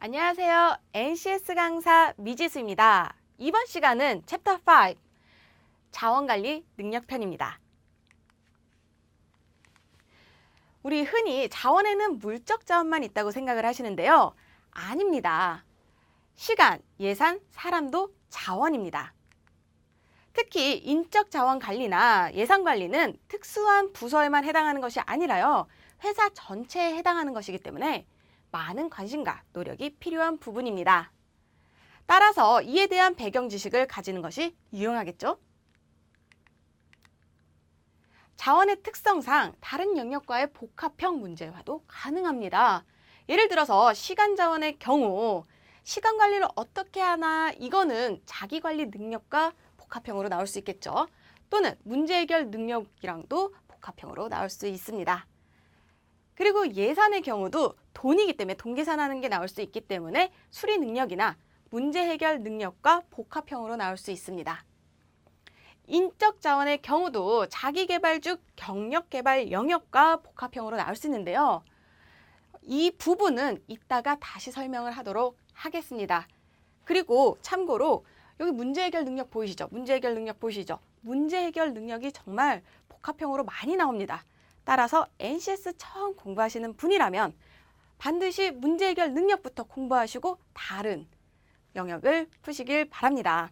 안녕하세요. NCS 강사 미지수입니다. 이번 시간은 챕터 5 자원관리 능력편입니다. 우리 흔히 자원에는 물적 자원만 있다고 생각을 하시는데요. 아닙니다. 시간, 예산, 사람도 자원입니다. 특히 인적 자원 관리나 예산 관리는 특수한 부서에만 해당하는 것이 아니라요. 회사 전체에 해당하는 것이기 때문에 많은 관심과 노력이 필요한 부분입니다. 따라서 이에 대한 배경 지식을 가지는 것이 유용하겠죠? 자원의 특성상 다른 영역과의 복합형 문제화도 가능합니다. 예를 들어서 시간 자원의 경우 시간 관리를 어떻게 하나 이거는 자기 관리 능력과 복합형으로 나올 수 있겠죠. 또는 문제 해결 능력이랑도 복합형으로 나올 수 있습니다. 그리고 예산의 경우도 돈이기 때문에 돈 계산하는 게 나올 수 있기 때문에 수리 능력이나 문제 해결 능력과 복합형으로 나올 수 있습니다. 인적 자원의 경우도 자기 개발 중 경력 개발 영역과 복합형으로 나올 수 있는데요. 이 부분은 이따가 다시 설명을 하도록 하겠습니다. 그리고 참고로 여기 문제 해결 능력 보이시죠? 문제 해결 능력 보이시죠? 문제 해결 능력이 정말 복합형으로 많이 나옵니다. 따라서 NCS 처음 공부하시는 분이라면 반드시 문제 해결 능력부터 공부하시고 다른 영역을 푸시길 바랍니다.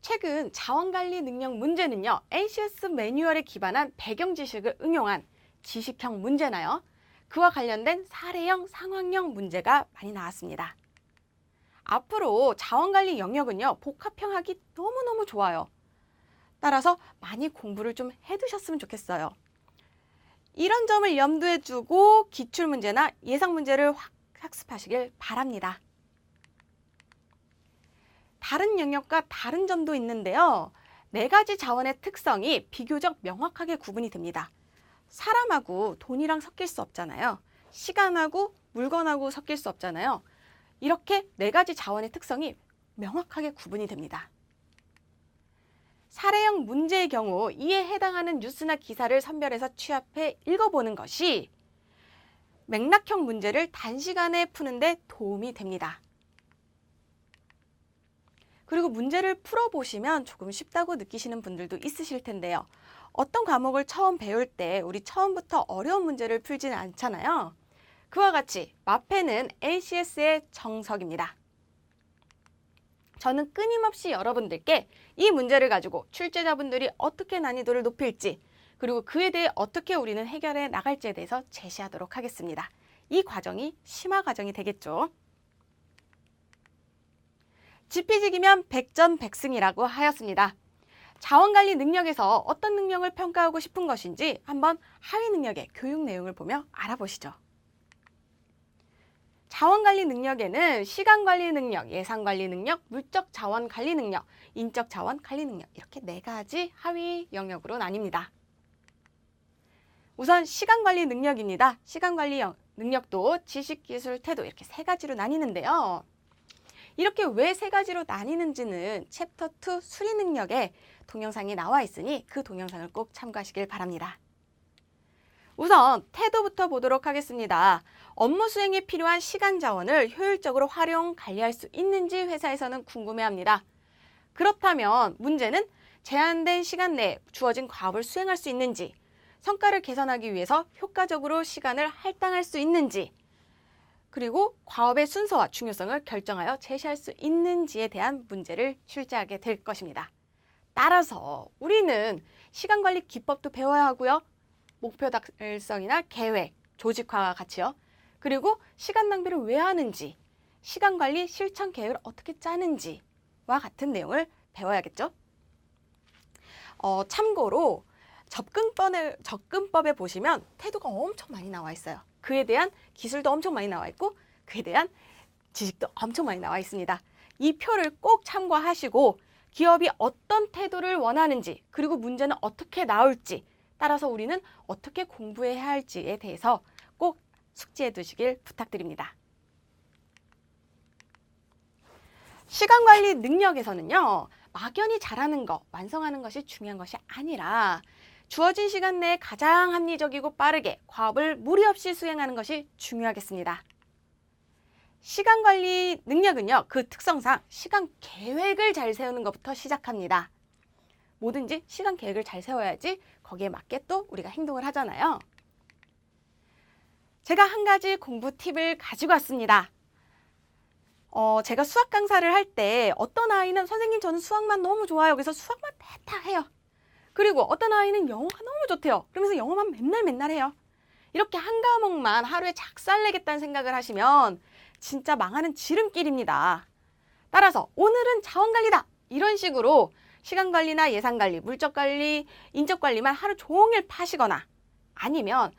최근 자원관리 능력 문제는요, NCS 매뉴얼에 기반한 배경 지식을 응용한 지식형 문제나요. 그와 관련된 사례형, 상황형 문제가 많이 나왔습니다. 앞으로 자원관리 영역은요, 복합형 하기 너무너무 좋아요. 따라서 많이 공부를 좀 해두셨으면 좋겠어요. 이런 점을 염두에 두고 기출문제나 예상문제를 학습하시길 바랍니다. 다른 영역과 다른 점도 있는데요. 네 가지 자원의 특성이 비교적 명확하게 구분이 됩니다. 사람하고 돈이랑 섞일 수 없잖아요. 시간하고 물건하고 섞일 수 없잖아요. 이렇게 네 가지 자원의 특성이 명확하게 구분이 됩니다. 사례형 문제의 경우 이에 해당하는 뉴스나 기사를 선별해서 취합해 읽어보는 것이 맥락형 문제를 단시간에 푸는데 도움이 됩니다. 그리고 문제를 풀어보시면 조금 쉽다고 느끼시는 분들도 있으실 텐데요. 어떤 과목을 처음 배울 때 우리 처음부터 어려운 문제를 풀지는 않잖아요. 그와 같이 마페는 ACS의 정석입니다. 저는 끊임없이 여러분들께 이 문제를 가지고 출제자분들이 어떻게 난이도를 높일지 그리고 그에 대해 어떻게 우리는 해결해 나갈지에 대해서 제시하도록 하겠습니다. 이 과정이 심화 과정이 되겠죠. 지피지기면 100점 100승이라고 하였습니다. 자원관리 능력에서 어떤 능력을 평가하고 싶은 것인지 한번 하위 능력의 교육 내용을 보며 알아보시죠. 자원 관리 능력에는 시간 관리 능력, 예산 관리 능력, 물적 자원 관리 능력, 인적 자원 관리 능력 이렇게 네 가지 하위 영역으로 나뉩니다. 우선 시간 관리 능력입니다. 시간 관리 능력도 지식, 기술, 태도 이렇게 세 가지로 나뉘는데요. 이렇게 왜 세 가지로 나뉘는지는 챕터 2 수리 능력에 동영상이 나와 있으니 그 동영상을 꼭 참고하시길 바랍니다. 우선 태도부터 보도록 하겠습니다. 업무 수행에 필요한 시간 자원을 효율적으로 활용, 관리할 수 있는지 회사에서는 궁금해합니다. 그렇다면 문제는 제한된 시간 내에 주어진 과업을 수행할 수 있는지, 성과를 개선하기 위해서 효과적으로 시간을 할당할 수 있는지, 그리고 과업의 순서와 중요성을 결정하여 제시할 수 있는지에 대한 문제를 출제하게 될 것입니다. 따라서 우리는 시간 관리 기법도 배워야 하고요. 목표 달성이나 계획, 조직화와 같이요. 그리고 시간 낭비를 왜 하는지, 시간 관리 실천 계획을 어떻게 짜는지와 같은 내용을 배워야겠죠. 어, 참고로 접근법에, 접근법에 보시면 태도가 엄청 많이 나와 있어요. 그에 대한 기술도 엄청 많이 나와 있고 그에 대한 지식도 엄청 많이 나와 있습니다. 이 표를 꼭 참고하시고 기업이 어떤 태도를 원하는지 그리고 문제는 어떻게 나올지 따라서 우리는 어떻게 공부해야 할지에 대해서 꼭 숙지해 두시길 부탁드립니다. 시간 관리 능력에서는요, 막연히 잘하는 것, 완성하는 것이 중요한 것이 아니라 주어진 시간 내에 가장 합리적이고 빠르게 과업을 무리 없이 수행하는 것이 중요하겠습니다. 시간 관리 능력은요, 그 특성상 시간 계획을 잘 세우는 것부터 시작합니다. 뭐든지 시간 계획을 잘 세워야지 거기에 맞게 또 우리가 행동을 하잖아요. 제가 한 가지 공부 팁을 가지고 왔습니다. 어, 제가 수학 강사를 할 때 어떤 아이는 선생님 저는 수학만 너무 좋아요. 그래서 수학만 대타 해요. 그리고 어떤 아이는 영어가 너무 좋대요. 그러면서 영어만 맨날 맨날 해요. 이렇게 한 과목만 하루에 작살내겠다는 생각을 하시면 진짜 망하는 지름길입니다. 따라서 오늘은 자원관리다. 이런 식으로 시간 관리나 예산 관리, 물적 관리, 인적 관리만 하루 종일 파시거나 아니면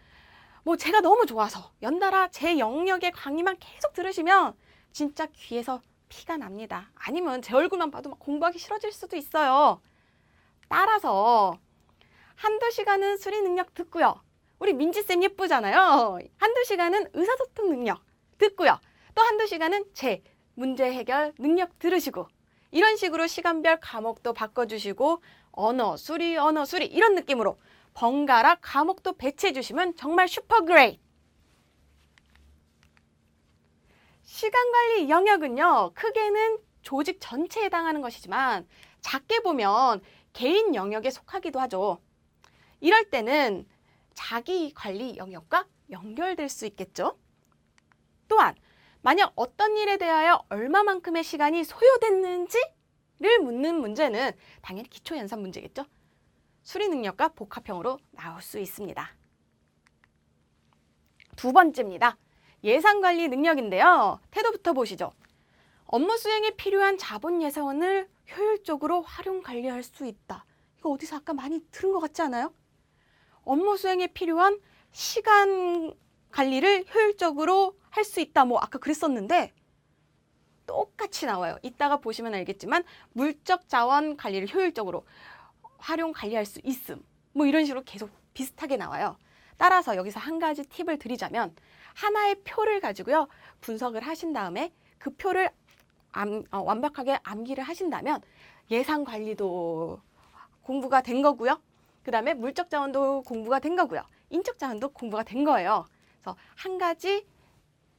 뭐 제가 너무 좋아서 연달아 제 영역의 강의만 계속 들으시면 진짜 귀에서 피가 납니다. 아니면 제 얼굴만 봐도 막 공부하기 싫어질 수도 있어요. 따라서 한두 시간은 수리 능력 듣고요. 우리 민지쌤 예쁘잖아요. 한두 시간은 의사소통 능력 듣고요. 또 한두 시간은 제 문제 해결 능력 들으시고 이런 식으로 시간별 과목도 바꿔주시고 언어 수리 언어 수리 이런 느낌으로 번갈아 과목도 배치해 주시면 정말 슈퍼 그레이트. 시간 관리 영역은요. 크게는 조직 전체에 해당하는 것이지만 작게 보면 개인 영역에 속하기도 하죠. 이럴 때는 자기 관리 영역과 연결될 수 있겠죠. 또한 만약 어떤 일에 대하여 얼마만큼의 시간이 소요됐는지를 묻는 문제는 당연히 기초 연산 문제겠죠. 수리 능력과 복합형으로 나올 수 있습니다. 두 번째입니다. 예산 관리 능력인데요. 태도부터 보시죠. 업무 수행에 필요한 자본 예산을 효율적으로 활용 관리할 수 있다. 이거 어디서 아까 많이 들은 것 같지 않아요? 업무 수행에 필요한 시간 관리를 효율적으로 할 수 있다. 뭐 아까 그랬었는데 똑같이 나와요. 이따가 보시면 알겠지만 물적 자원 관리를 효율적으로 활용 관리할 수 있음. 뭐 이런 식으로 계속 비슷하게 나와요. 따라서 여기서 한 가지 팁을 드리자면 하나의 표를 가지고요. 분석을 하신 다음에 그 표를 암, 어, 완벽하게 암기를 하신다면 예산 관리도 공부가 된 거고요. 그 다음에 물적 자원도 공부가 된 거고요. 인적 자원도 공부가 된 거예요. 그래서 한 가지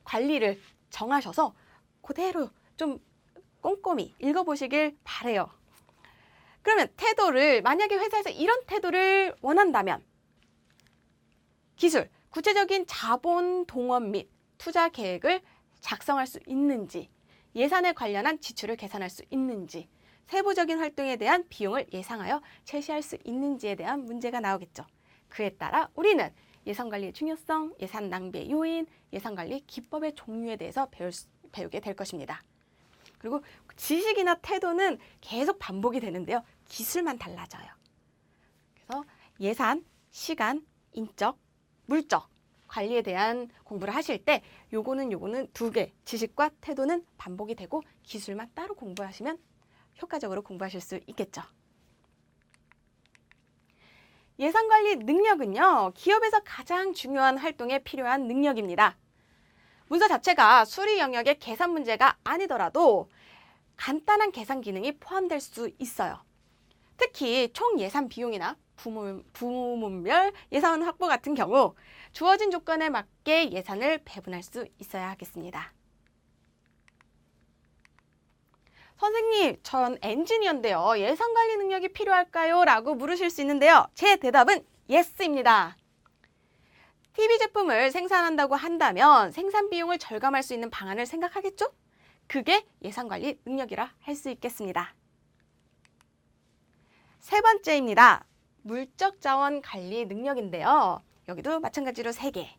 관리를 정하셔서 그대로 좀 꼼꼼히 읽어보시길 바래요. 그러면 태도를 만약에 회사에서 이런 태도를 원한다면 기술, 구체적인 자본 동원 및 투자 계획을 작성할 수 있는지, 예산에 관련한 지출을 계산할 수 있는지, 세부적인 활동에 대한 비용을 예상하여 제시할 수 있는지에 대한 문제가 나오겠죠. 그에 따라 우리는 예산관리의 중요성, 예산 낭비의 요인, 예산관리 기법의 종류에 대해서 배울 수, 배우게 될 것입니다. 그리고 지식이나 태도는 계속 반복이 되는데요. 기술만 달라져요. 그래서 예산, 시간, 인적, 물적 관리에 대한 공부를 하실 때 요거는 요거는 두 개, 지식과 태도는 반복이 되고 기술만 따로 공부하시면 효과적으로 공부하실 수 있겠죠. 예산 관리 능력은요, 기업에서 가장 중요한 활동에 필요한 능력입니다. 문서 자체가 수리 영역의 계산 문제가 아니더라도 간단한 계산 기능이 포함될 수 있어요. 특히 총 예산 비용이나 부문, 부문별 예산 확보 같은 경우 주어진 조건에 맞게 예산을 배분할 수 있어야 하겠습니다. 선생님, 전 엔지니어인데요. 예산 관리 능력이 필요할까요? 라고 물으실 수 있는데요. 제 대답은 예스입니다. TV 제품을 생산한다고 한다면 생산 비용을 절감할 수 있는 방안을 생각하겠죠? 그게 예산 관리 능력이라 할 수 있겠습니다. 세 번째입니다. 물적 자원 관리 능력인데요. 여기도 마찬가지로 세 개.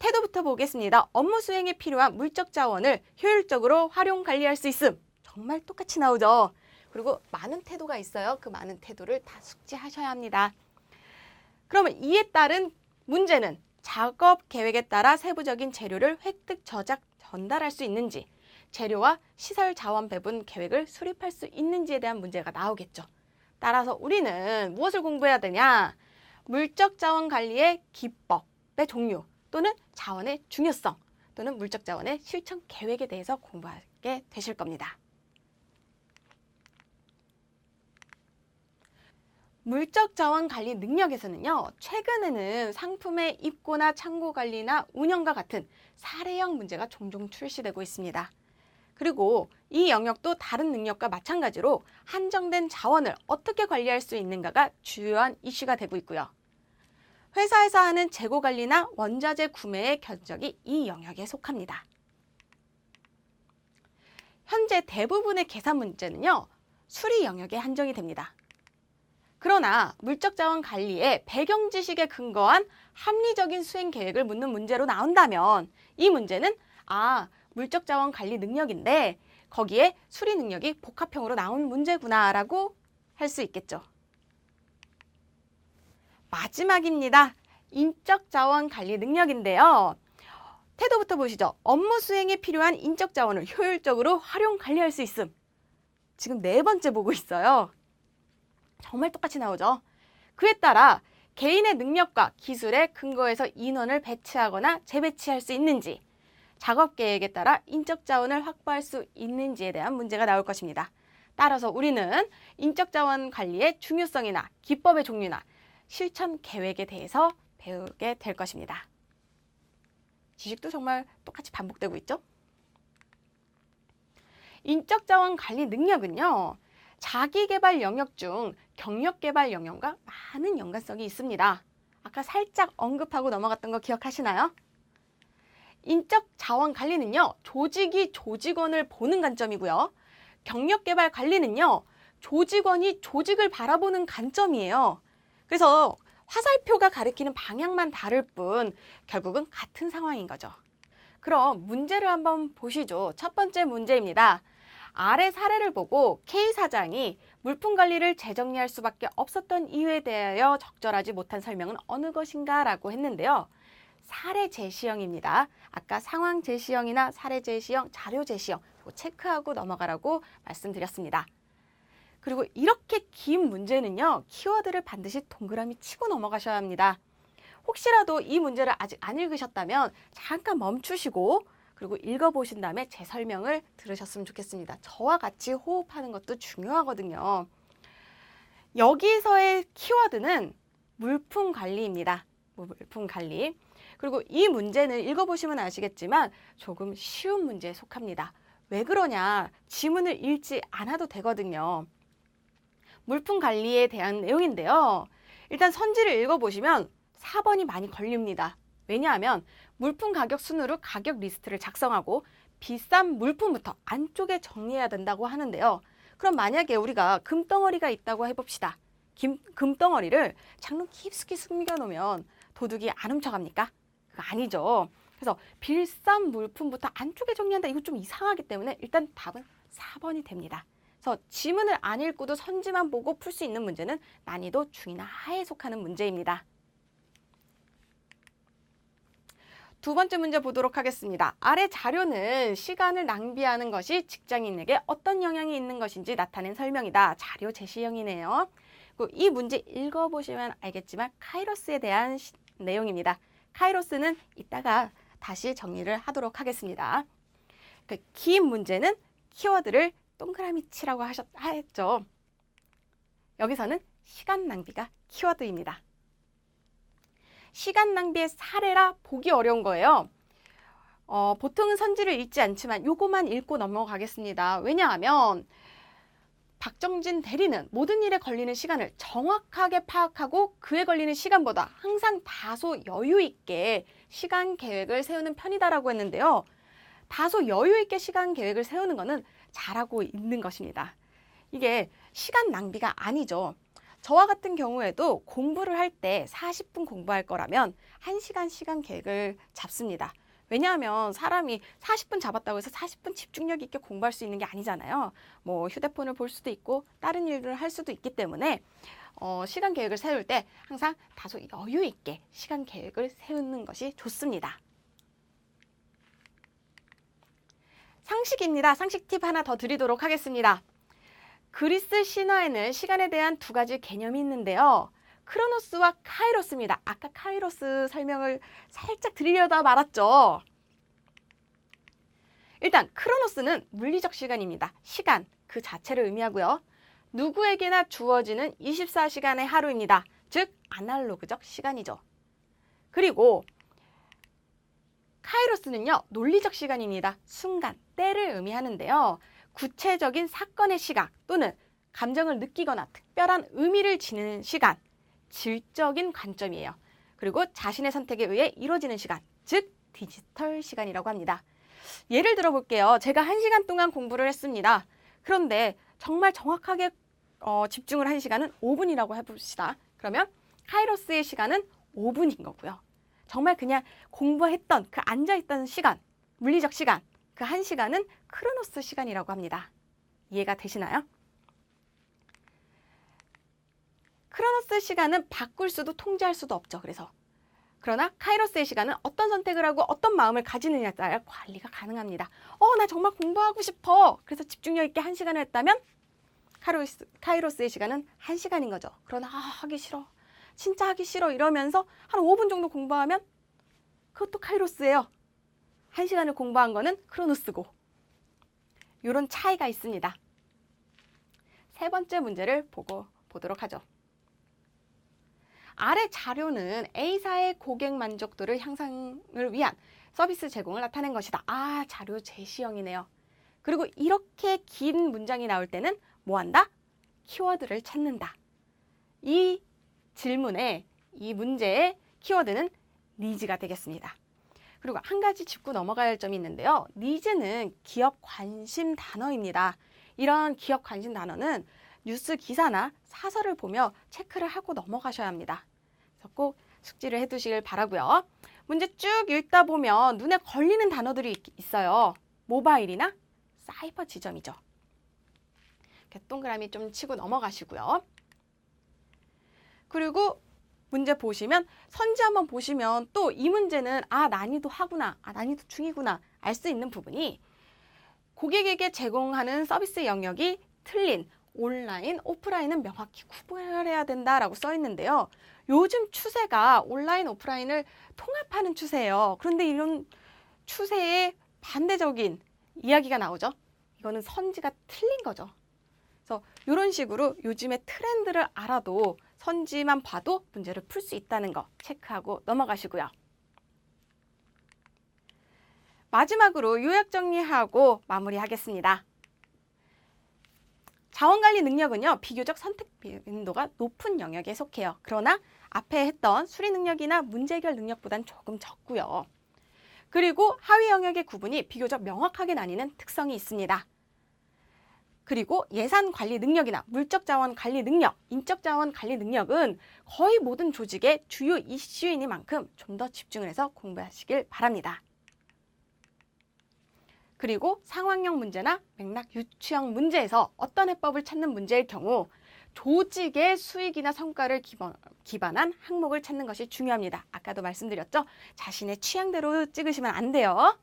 태도부터 보겠습니다. 업무 수행에 필요한 물적 자원을 효율적으로 활용 관리할 수 있음. 정말 똑같이 나오죠. 그리고 많은 태도가 있어요. 그 많은 태도를 다 숙지하셔야 합니다. 그러면 이에 따른 문제는 작업 계획에 따라 세부적인 재료를 획득, 저작, 전달할 수 있는지, 재료와 시설 자원 배분 계획을 수립할 수 있는지에 대한 문제가 나오겠죠. 따라서 우리는 무엇을 공부해야 되냐? 물적 자원 관리의 기법의 종류 또는 자원의 중요성 또는 물적 자원의 실천 계획에 대해서 공부하게 되실 겁니다. 물적 자원 관리 능력에서는요, 최근에는 상품의 입고나 창고 관리나 운영과 같은 사례형 문제가 종종 출시되고 있습니다. 그리고 이 영역도 다른 능력과 마찬가지로 한정된 자원을 어떻게 관리할 수 있는가가 주요한 이슈가 되고 있고요. 회사에서 하는 재고 관리나 원자재 구매의 견적이 이 영역에 속합니다. 현재 대부분의 계산 문제는요, 수리 영역에 한정이 됩니다. 그러나 물적 자원 관리의 배경 지식에 근거한 합리적인 수행 계획을 묻는 문제로 나온다면 이 문제는 아, 물적 자원 관리 능력인데 거기에 수리 능력이 복합형으로 나온 문제구나라고 할 수 있겠죠. 마지막입니다. 인적 자원 관리 능력인데요. 태도부터 보시죠. 업무 수행에 필요한 인적 자원을 효율적으로 활용 관리할 수 있음. 지금 네 번째 보고 있어요. 정말 똑같이 나오죠. 그에 따라 개인의 능력과 기술에 근거해서 인원을 배치하거나 재배치할 수 있는지, 작업 계획에 따라 인적 자원을 확보할 수 있는지에 대한 문제가 나올 것입니다. 따라서 우리는 인적 자원 관리의 중요성이나 기법의 종류나 실천 계획에 대해서 배우게 될 것입니다. 지식도 정말 똑같이 반복되고 있죠? 인적 자원 관리 능력은요. 자기 개발 영역 중 경력 개발 영역과 많은 연관성이 있습니다. 아까 살짝 언급하고 넘어갔던 거 기억하시나요? 인적 자원 관리는요, 조직이 조직원을 보는 관점이고요. 경력 개발 관리는요, 조직원이 조직을 바라보는 관점이에요. 그래서 화살표가 가리키는 방향만 다를 뿐 결국은 같은 상황인 거죠. 그럼 문제를 한번 보시죠. 첫 번째 문제입니다. 아래 사례를 보고 K 사장이 물품 관리를 재정리할 수밖에 없었던 이유에 대하여 적절하지 못한 설명은 어느 것인가 라고 했는데요. 사례 제시형입니다. 아까 상황 제시형이나 사례 제시형, 자료 제시형 체크하고 넘어가라고 말씀드렸습니다. 그리고 이렇게 긴 문제는요. 키워드를 반드시 동그라미 치고 넘어가셔야 합니다. 혹시라도 이 문제를 아직 안 읽으셨다면 잠깐 멈추시고 그리고 읽어보신 다음에 제 설명을 들으셨으면 좋겠습니다. 저와 같이 호흡하는 것도 중요하거든요. 여기서의 키워드는 물품 관리입니다. 물품 관리. 그리고 이 문제는 읽어보시면 아시겠지만 조금 쉬운 문제에 속합니다. 왜 그러냐? 지문을 읽지 않아도 되거든요. 물품 관리에 대한 내용인데요. 일단 선지를 읽어보시면 4번이 많이 걸립니다. 왜냐하면 물품 가격 순으로 가격 리스트를 작성하고 비싼 물품부터 안쪽에 정리해야 된다고 하는데요. 그럼 만약에 우리가 금덩어리가 있다고 해봅시다. 김, 금덩어리를 장롱 깊숙이 숨겨 놓으면 도둑이 안 훔쳐갑니까? 그거 아니죠. 그래서 비싼 물품부터 안쪽에 정리한다. 이거 좀 이상하기 때문에 일단 답은 4번이 됩니다. 그래서 지문을 안 읽고도 선지만 보고 풀 수 있는 문제는 난이도 중이나 하에 속하는 문제입니다. 두 번째 문제 보도록 하겠습니다. 아래 자료는 시간을 낭비하는 것이 직장인에게 어떤 영향이 있는 것인지 나타낸 설명이다. 자료 제시형이네요. 이 문제 읽어보시면 알겠지만 카이로스에 대한 시, 내용입니다. 카이로스는 이따가 다시 정리를 하도록 하겠습니다. 그 긴 문제는 키워드를 동그라미 치라고 하셨, 했죠. 여기서는 시간 낭비가 키워드입니다. 시간 낭비의 사례라 보기 어려운 거예요. 어, 보통은 선지를 읽지 않지만 요거만 읽고 넘어가겠습니다. 왜냐하면 박정진 대리는 모든 일에 걸리는 시간을 정확하게 파악하고 그에 걸리는 시간보다 항상 다소 여유 있게 시간 계획을 세우는 편이다라고 했는데요. 다소 여유 있게 시간 계획을 세우는 것은 잘하고 있는 것입니다. 이게 시간 낭비가 아니죠. 저와 같은 경우에도 공부를 할 때 40분 공부할 거라면 1시간 시간 계획을 잡습니다. 왜냐하면 사람이 40분 잡았다고 해서 40분 집중력 있게 공부할 수 있는 게 아니잖아요. 뭐 휴대폰을 볼 수도 있고 다른 일을 할 수도 있기 때문에 어, 시간 계획을 세울 때 항상 다소 여유 있게 시간 계획을 세우는 것이 좋습니다. 상식입니다. 상식 팁 하나 더 드리도록 하겠습니다. 그리스 신화에는 시간에 대한 두 가지 개념이 있는데요. 크로노스와 카이로스입니다. 아까 카이로스 설명을 살짝 드리려다 말았죠. 일단 크로노스는 물리적 시간입니다. 시간 그 자체를 의미하고요. 누구에게나 주어지는 24시간의 하루입니다. 즉 아날로그적 시간이죠. 그리고 카이로스는요. 논리적 시간입니다. 순간, 때를 의미하는데요. 구체적인 사건의 시각 또는 감정을 느끼거나 특별한 의미를 지니는 시간, 질적인 관점이에요. 그리고 자신의 선택에 의해 이루어지는 시간, 즉 디지털 시간이라고 합니다. 예를 들어 볼게요. 제가 한 시간 동안 공부를 했습니다. 그런데 정말 정확하게 어, 집중을 한 시간은 5분이라고 해봅시다. 그러면 카이로스의 시간은 5분인 거고요. 정말 그냥 공부했던 그 앉아있던 시간, 물리적 시간, 그 한 시간은 크로노스 시간이라고 합니다. 이해가 되시나요? 크로노스 시간은 바꿀 수도 통제할 수도 없죠. 그래서 그러나 카이로스의 시간은 어떤 선택을 하고 어떤 마음을 가지느냐에 따라 관리가 가능합니다. 어, 나 정말 공부하고 싶어. 그래서 집중력 있게 한 시간을 했다면 카이로스, 카이로스의 시간은 한 시간인 거죠. 그러나 아, 하기 싫어. 진짜 하기 싫어. 이러면서 한 5분 정도 공부하면 그것도 카이로스예요. 한 시간을 공부한 거는 크로노스고. 이런 차이가 있습니다. 세 번째 문제를 보고 보도록 하죠. 아래 자료는 A사의 고객 만족도를 향상을 위한 서비스 제공을 나타낸 것이다. 아, 자료 제시형이네요. 그리고 이렇게 긴 문장이 나올 때는 뭐 한다? 키워드를 찾는다. 이 질문에 이 문제의 키워드는 니즈가 되겠습니다. 그리고 한 가지 짚고 넘어가야 할 점이 있는데요. 니즈는 기업 관심 단어입니다. 이런 기업 관심 단어는 뉴스 기사나 사설을 보며 체크를 하고 넘어가셔야 합니다. 그래서 꼭 숙지를 해두시길 바라고요. 문제 쭉 읽다 보면 눈에 걸리는 단어들이 있- 있어요. 모바일이나 사이버 지점이죠. 동그라미 좀 치고 넘어가시고요. 그리고 문제 보시면 선지 한번 보시면 또 이 문제는 아 난이도 하구나, 아 난이도 중이구나 알 수 있는 부분이 고객에게 제공하는 서비스 영역이 틀린 온라인, 오프라인은 명확히 구분해야 된다라고 써 있는데요. 요즘 추세가 온라인, 오프라인을 통합하는 추세예요. 그런데 이런 추세에 반대적인 이야기가 나오죠. 이거는 선지가 틀린 거죠. 그래서 이런 식으로 요즘의 트렌드를 알아도 선지만 봐도 문제를 풀 수 있다는 거 체크하고 넘어가시고요. 마지막으로 요약 정리하고 마무리하겠습니다. 자원관리 능력은요, 비교적 선택 빈도가 높은 영역에 속해요. 그러나 앞에 했던 수리 능력이나 문제 해결 능력보단 조금 적고요. 그리고 하위 영역의 구분이 비교적 명확하게 나뉘는 특성이 있습니다. 그리고 예산 관리 능력이나 물적 자원 관리 능력, 인적 자원 관리 능력은 거의 모든 조직의 주요 이슈이니만큼 좀 더 집중을 해서 공부하시길 바랍니다. 그리고 상황형 문제나 맥락 유추형 문제에서 어떤 해법을 찾는 문제일 경우 조직의 수익이나 성과를 기반, 기반한 항목을 찾는 것이 중요합니다. 아까도 말씀드렸죠? 자신의 취향대로 찍으시면 안 돼요.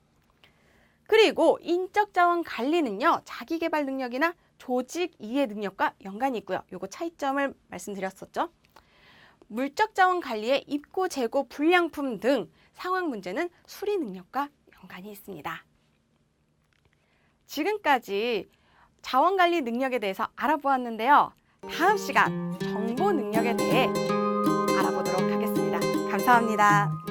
그리고 인적 자원 관리는요. 자기 개발 능력이나 조직 이해 능력과 연관이 있고요. 요거 차이점을 말씀드렸었죠. 물적 자원 관리의 입고 재고 불량품 등 상황 문제는 수리 능력과 연관이 있습니다. 지금까지 자원 관리 능력에 대해서 알아보았는데요. 다음 시간 정보 능력에 대해 알아보도록 하겠습니다. 감사합니다.